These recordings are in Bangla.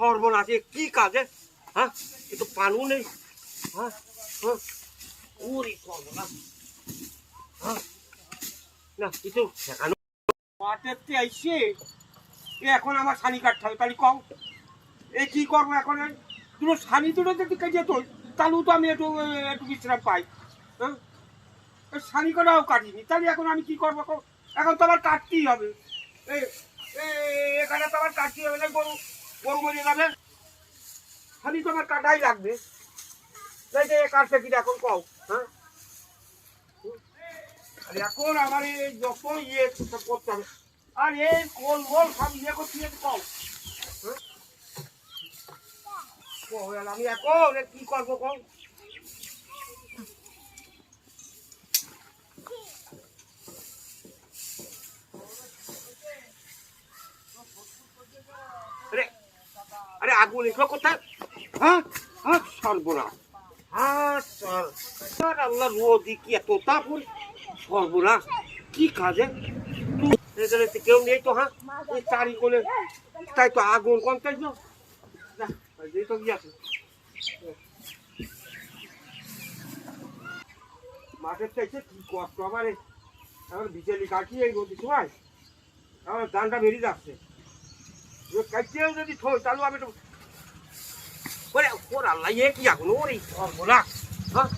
সর্বনাশ এ কি কাজে? হ্যাঁ? এ তো পানও নেই। হ্যাঁ? হ্যাঁ? হ্যাঁ? না কিছু এ এখন আমার সানি কাটতে হবে তাহলে কম এ কি করব এখন? দুটো সানি দুটো যদি কেটে তো তাহলেও তো আমি একটু একটু বিশ্রাম পাই। হ্যাঁ? সানি কটাও কাটিনি, তাহলে এখন আমি কি করব কও? এখন তো আমার কাটতেই হবে। এই- এখানে তো আমার কাটতেই হবে না মরে যাবে খালি তোমার কাটাই লাগবে। তাই যে কাটতে কি এখন কও হ্যাঁ? এখন আমার এই যত ইয়ে করতে হবে। আর এই কোল মোল সব ইয়ে করতে কও হ্যাঁ? কও, এবার আমি এখন কি করব কও? আরে আগুন এগুলো কোথায়? হ্যাঁ? হ্যাঁ সর্বনাশ। হ্যাঁ আল্লাহ রোদি কি এত তাপুর সর্বনাশ। কি কাজে? কেউ নেই তো হ্যাঁ? চারি কোলে তাই তো আগুন কোন তাই তো। যা, এই তো গিয়ে আছে মাঠের চাইছে কি কষ্ট আমার আমার বিচেলি কাটি এই রোদি সময় আমার দানটা বেরিয়ে যাচ্ছে। কাটিয়েও যদি থই তাহলে আমি তো ওরে ওর আল্লাহ এ কি আগুন ওরে সর্বনাশ হ্যাঁ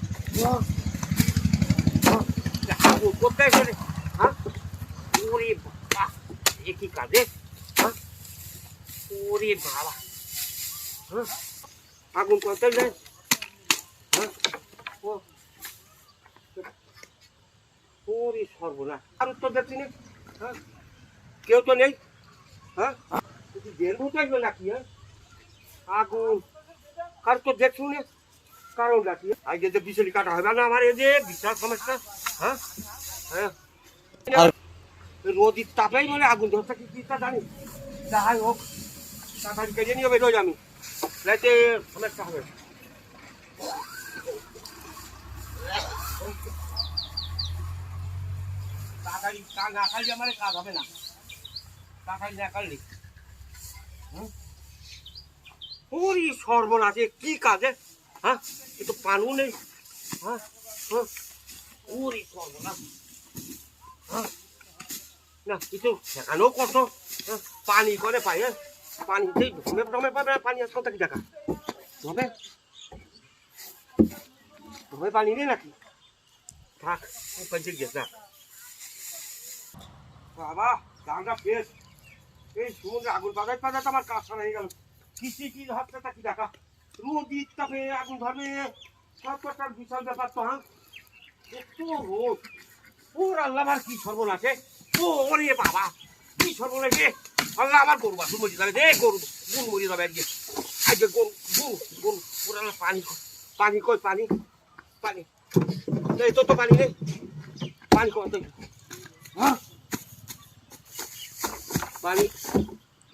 আগুন কোথায় এসে হ্যাঁ ওরে বাবা এ কি কাজে হ্যাঁ ওরে বাবা হ্যাঁ আগুন কোথায় যায় হ্যাঁ ও ওরে সর্বনাশ আর উত্তর দেখছি না হ্যাঁ কেউ তো নেই হ্যাঁ নাকি হ্যাঁ? আগুন কার তো দেখছু না? কারণ নাকি আগে যে বিচলি কাটা হবে না আমার এই যে বিশাল সমস্যা হ্যাঁ? হ্যাঁ? রোদির তাপেই মানে আগুন ধরছে কি তা জানি। যাই হোক তাড়াতাড়ি কেটে নিয়ে বেরোই আমি। রাতে সমস্যা হবে তাড়াতাড়ি তা না খাইলে আমার কাজ হবে না। তাড়াতাড়ি না করলে ওরে সর্বনাশ কি কাজে? হ্যাঁ? এ তো পানও নেই। হ্যাঁ? হ্যাঁ? ওরে সর্বনাশ। হ্যাঁ? না কিছু শেখানো কত হ্যাঁ, পানি করে পাই হ্যাঁ? পানিতেই ধমে ধমে পাবে পানি আসল থাকি দেখা। ধমে? ধমে পানি নেই নাকি? থাক পঞ্চায়েত গেছ বাবা দামটা বেশ এই সমুদ্রে আগুন বাগাই পাজাতে আমার কাজ সারা হয়ে গেল। কিসি কি হচ্ছে তা কি দেখা? রোদির তাপে আগুন ধরবে। কত একটা বিশাল ব্যাপার তো হ্যাঁ? এত রোদ। ওর আল্লাহ, আমার কি সর্বনাশে ও ওরে বাবা, কি সর্বনাশে আল্লাহ, আমার গরু বাসু মরি যাবে দে, গরু। গুণ মরি যাবে আজকে। আজকে গরু গুণ গুণ ওর আল্লাহ, পানি পানি কই, পানি? পানি। এই তো তো পানি নেই পানি কই তো হ্যাঁ? পানি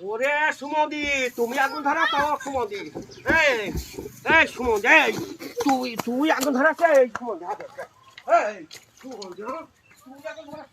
ওরে সুমদি, তুমি আগুন ধরা তো সুমদি এই এই সুমদি, এই, তুই তুই আগুন ধরাছে এই সুমদি এই হ্যাঁ? তুই আগুন ধরা